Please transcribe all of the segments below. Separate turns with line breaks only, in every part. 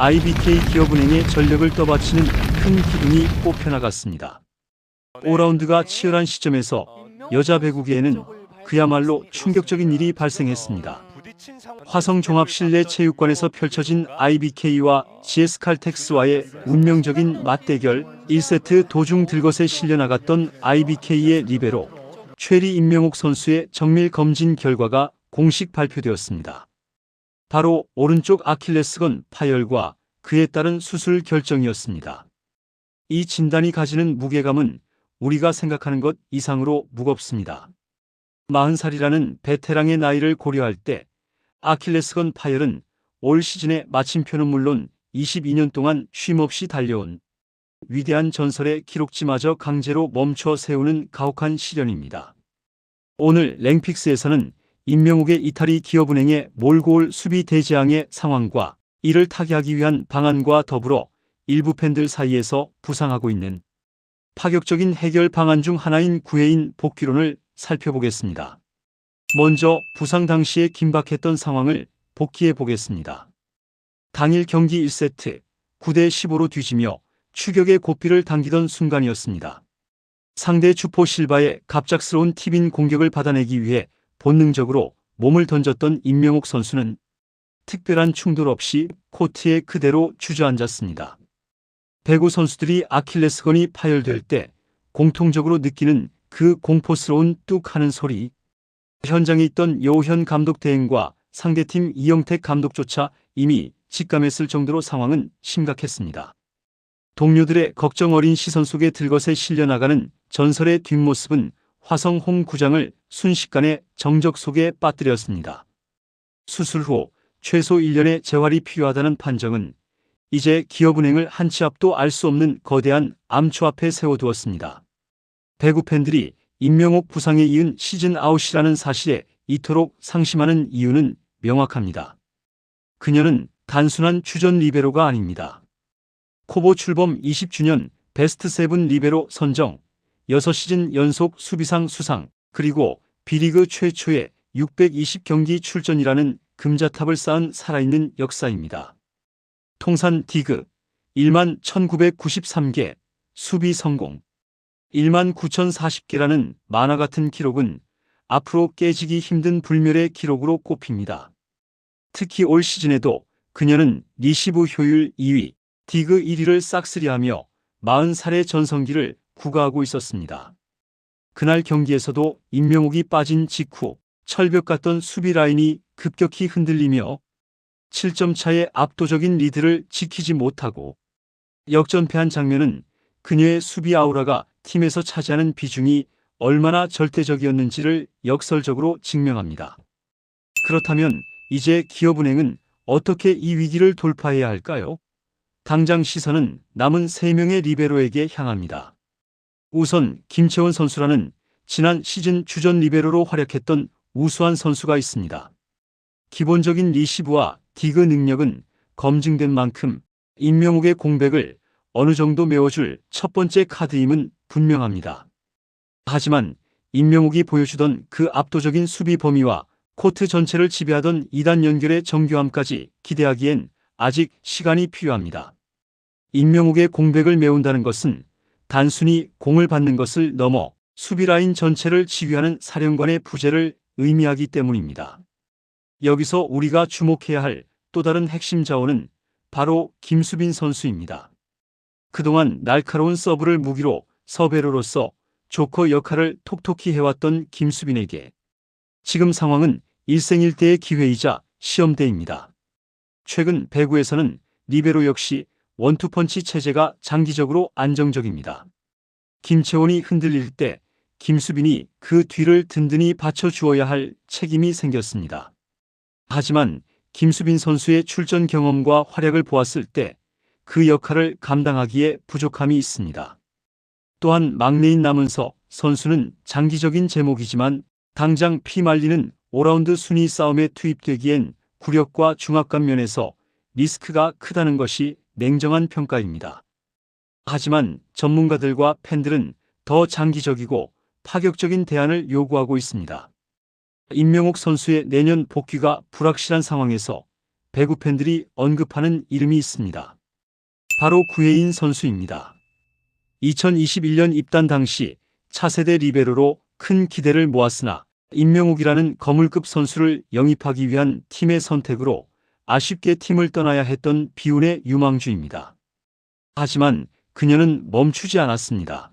IBK 기업은행에 전력을 떠받치는 큰 기둥이 뽑혀나갔습니다. 5라운드가 치열한 시점에서 여자 배구계에는 그야말로 충격적인 일이 발생했습니다. 화성 종합 실내 체육관에서 펼쳐진 IBK와 GS칼텍스와의 운명적인 맞대결 1세트 도중 들것에 실려 나갔던 IBK의 리베로 최리 임명옥 선수의 정밀 검진 결과가 공식 발표되었습니다. 바로 오른쪽 아킬레스건 파열과 그에 따른 수술 결정이었습니다. 이 진단이 가지는 무게감은 우리가 생각하는 것 이상으로 무겁습니다. 40살이라는 베테랑의 나이를 고려할 때 아킬레스건 파열은 올 시즌의 마침표는 물론 22년 동안 쉼없이 달려온 위대한 전설의 기록지마저 강제로 멈춰 세우는 가혹한 시련입니다. 오늘 랭픽스에서는 임명욱의 이탈이 기업은행에 몰고 올 수비 대재앙의 상황과 이를 타개하기 위한 방안과 더불어 일부 팬들 사이에서 부상하고 있는 파격적인 해결 방안 중 하나인 구해인 복귀론을 살펴보겠습니다. 먼저 부상 당시에 긴박했던 상황을 복기해 보겠습니다. 당일 경기 1세트 9대 15로 뒤지며 추격의 고삐를 당기던 순간이었습니다. 상대 주포 실바의 갑작스러운 티빈 공격을 받아내기 위해 본능적으로 몸을 던졌던 임명옥 선수는 특별한 충돌 없이 코트에 그대로 주저앉았습니다. 배구 선수들이 아킬레스건이 파열될 때 공통적으로 느끼는 그 공포스러운 뚝 하는 소리. 현장에 있던 여우현 감독 대행과 상대팀 이영택 감독조차 이미 직감했을 정도로 상황은 심각했습니다. 동료들의 걱정 어린 시선 속에 들것에 실려나가는 전설의 뒷모습은 화성 홈 구장을 순식간에 정적 속에 빠뜨렸습니다. 수술 후 최소 1년의 재활이 필요하다는 판정은 이제 기업은행을 한 치 앞도 알 수 없는 거대한 암초 앞에 세워두었습니다. 배구 팬들이 임명옥 부상에 이은 시즌 아웃이라는 사실에 이토록 상심하는 이유는 명확합니다. 그녀는 단순한 주전 리베로가 아닙니다. 코보 출범 20주년 베스트 세븐 리베로 선정, 6시즌 연속 수비상 수상, 그리고 B리그 최초의 620경기 출전이라는 금자탑을 쌓은 살아있는 역사입니다. 통산 디그 1만 1993개, 수비 성공 1만 9040개라는 만화 같은 기록은 앞으로 깨지기 힘든 불멸의 기록으로 꼽힙니다. 특히 올 시즌에도 그녀는 리시브 효율 2위, 디그 1위를 싹쓸이하며 40살의 전성기를 구가하고 있었습니다. 그날 경기에서도 임명욱이 빠진 직후 철벽 같던 수비 라인이 급격히 흔들리며 7점 차의 압도적인 리드를 지키지 못하고 역전패한 장면은 그녀의 수비 아우라가 팀에서 차지하는 비중이 얼마나 절대적이었는지를 역설적으로 증명합니다. 그렇다면 이제 기업은행은 어떻게 이 위기를 돌파해야 할까요? 당장 시선은 남은 3명의 리베로에게 향합니다. 우선 김채원 선수라는 지난 시즌 주전 리베로로 활약했던 우수한 선수가 있습니다. 기본적인 리시브와 디그 능력은 검증된 만큼 임명욱의 공백을 어느 정도 메워줄 첫 번째 카드임은 분명합니다. 하지만 임명욱이 보여주던 그 압도적인 수비 범위와 코트 전체를 지배하던 2단 연결의 정교함까지 기대하기엔 아직 시간이 필요합니다. 임명욱의 공백을 메운다는 것은 단순히 공을 받는 것을 넘어 수비 라인 전체를 지휘하는 사령관의 부재를 의미하기 때문입니다. 여기서 우리가 주목해야 할 또 다른 핵심 자원은 바로 김수빈 선수입니다. 그동안 날카로운 서브를 무기로 서베로로서 조커 역할을 톡톡히 해왔던 김수빈에게 지금 상황은 일생일대의 기회이자 시험대입니다. 최근 배구에서는 리베로 역시 원투펀치 체제가 장기적으로 안정적입니다. 김채원이 흔들릴 때 김수빈이 그 뒤를 든든히 받쳐주어야 할 책임이 생겼습니다. 하지만 김수빈 선수의 출전 경험과 활약을 보았을 때 그 역할을 감당하기에 부족함이 있습니다. 또한 막내인 남은서 선수는 장기적인 제목이지만 당장 피말리는 5라운드 순위 싸움에 투입되기엔 구력과 중압감 면에서 리스크가 크다는 것이 냉정한 평가입니다. 하지만 전문가들과 팬들은 더 장기적이고 파격적인 대안을 요구하고 있습니다. 임명옥 선수의 내년 복귀가 불확실한 상황에서 배구 팬들이 언급하는 이름이 있습니다. 바로 구혜인 선수입니다. 2021년 입단 당시 차세대 리베로로 큰 기대를 모았으나 임명욱이라는 거물급 선수를 영입하기 위한 팀의 선택으로 아쉽게 팀을 떠나야 했던 비운의 유망주입니다. 하지만 그녀는 멈추지 않았습니다.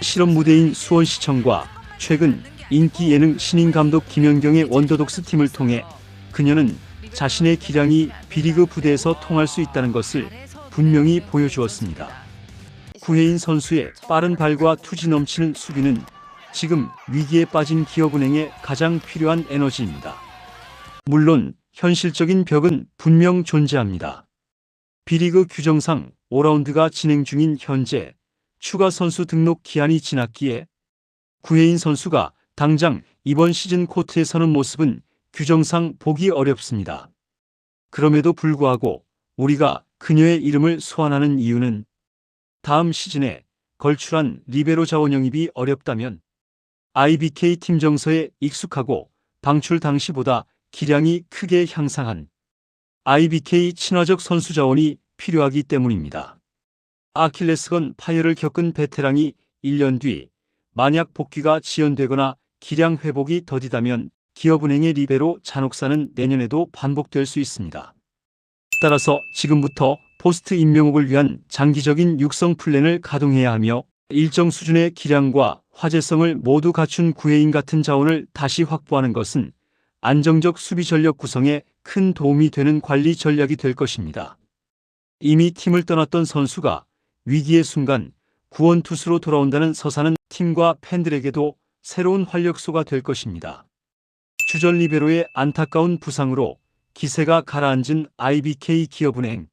실험 무대인 수원시청과 최근 인기 예능 신인 감독 김연경의 원더독스 팀을 통해 그녀는 자신의 기량이 비리그 부대에서 통할 수 있다는 것을 분명히 보여주었습니다. 구혜인 선수의 빠른 발과 투지 넘치는 수비는 지금 위기에 빠진 기업은행에 가장 필요한 에너지입니다. 물론 현실적인 벽은 분명 존재합니다. 비리그 규정상 5라운드가 진행 중인 현재 추가 선수 등록 기한이 지났기에 구혜인 선수가 당장 이번 시즌 코트에 서는 모습은 규정상 보기 어렵습니다. 그럼에도 불구하고 우리가 그녀의 이름을 소환하는 이유는 다음 시즌에 걸출한 리베로 자원 영입이 어렵다면 IBK 팀 정서에 익숙하고 방출 당시보다 기량이 크게 향상한 IBK 친화적 선수 자원이 필요하기 때문입니다. 아킬레스건 파열을 겪은 베테랑이 1년 뒤 만약 복귀가 지연되거나 기량 회복이 더디다면 기업은행의 리베로 잔혹사는 내년에도 반복될 수 있습니다. 따라서 지금부터 포스트 임명옥을 위한 장기적인 육성 플랜을 가동해야 하며 일정 수준의 기량과 화제성을 모두 갖춘 구혜인 같은 자원을 다시 확보하는 것은 안정적 수비 전력 구성에 큰 도움이 되는 관리 전략이 될 것입니다. 이미 팀을 떠났던 선수가 위기의 순간 구원 투수로 돌아온다는 서사는 팀과 팬들에게도 새로운 활력소가 될 것입니다. 주전 리베로의 안타까운 부상으로 기세가 가라앉은 IBK 기업은행.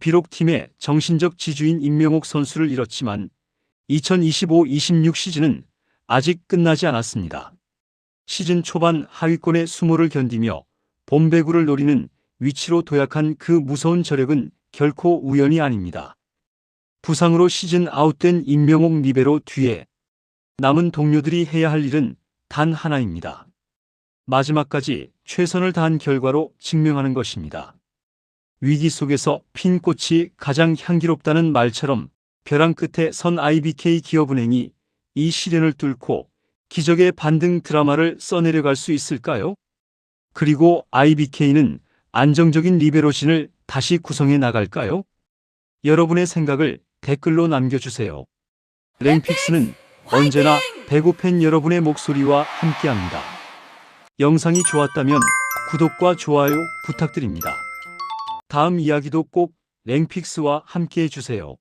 비록 팀의 정신적 지주인 임명옥 선수를 잃었지만 2025-26 시즌은 아직 끝나지 않았습니다. 시즌 초반 하위권의 수모를 견디며 봄배구를 노리는 위치로 도약한 그 무서운 저력은 결코 우연이 아닙니다. 부상으로 시즌 아웃된 임명옥 리베로 뒤에 남은 동료들이 해야 할 일은 단 하나입니다. 마지막까지 최선을 다한 결과로 증명하는 것입니다. 위기 속에서 핀 꽃이 가장 향기롭다는 말처럼 벼랑 끝에 선 IBK 기업은행이 이 시련을 뚫고 기적의 반등 드라마를 써내려갈 수 있을까요? 그리고 IBK는 안정적인 리베로신을 다시 구성해 나갈까요? 여러분의 생각을 댓글로 남겨주세요. 랭픽스는 언제나 팬 여러분의 목소리와 함께합니다. 영상이 좋았다면 구독과 좋아요 부탁드립니다. 다음 이야기도 꼭 랭픽스와 함께 해 주세요.